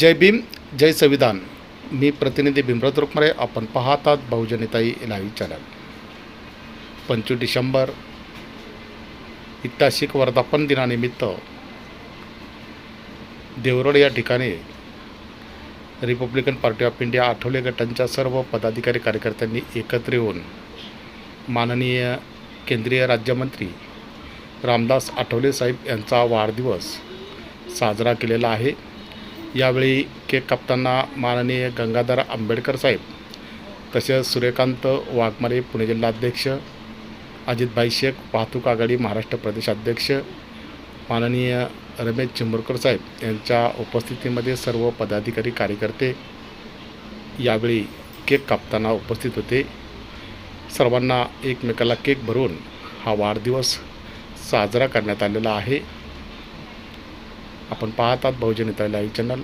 जय भीम जय संविधान. मी प्रतिनिधी भीमराव रुक्मरे आपण पाहतात बहुजनिताई लाईव्ह चॅनल. पंचवीस डिसेंबर ऐतिहासिक वर्धापन दिनानिमित्त देवरोड या ठिकाणी Republican Party of India Athawale गटांच्या सर्व पदाधिकारी कार्यकर्त्यांनी एकत्र येऊन माननीय केंद्रीय राज्यमंत्री रामदास आठवले साहेब यांचा वाढदिवस साजरा केलेला आहे. यावेळी केक कापताना माननीय गंगाधर आंबेडकर साहेब तसेच सूर्यकांत वाघमारे पुणे जिल्हाध्यक्ष अजितभाई शेख वाहतूक आघाडी महाराष्ट्र प्रदेशाध्यक्ष माननीय रमेश चिंबरकर साहेब यांच्या उपस्थितीमध्ये सर्व पदाधिकारी कार्यकर्ते यावेळी केक कापताना उपस्थित होते. सर्वांना एकमेकाला केक भरून हा वाढदिवस साजरा करण्यात आलेला आहे. आपण पाहतात बहुजनिता live channel.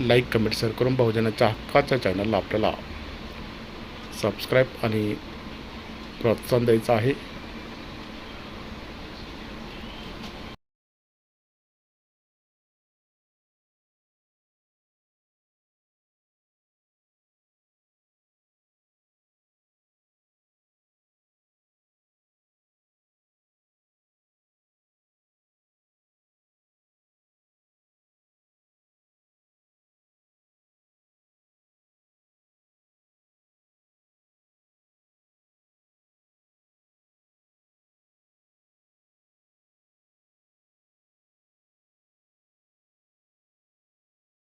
Like comment share करून बहुजनाच्या हक्काच्या चॅनलला आपल्याला सबस्क्राईब आणि प्रोत्साहन द्यायचं आहे.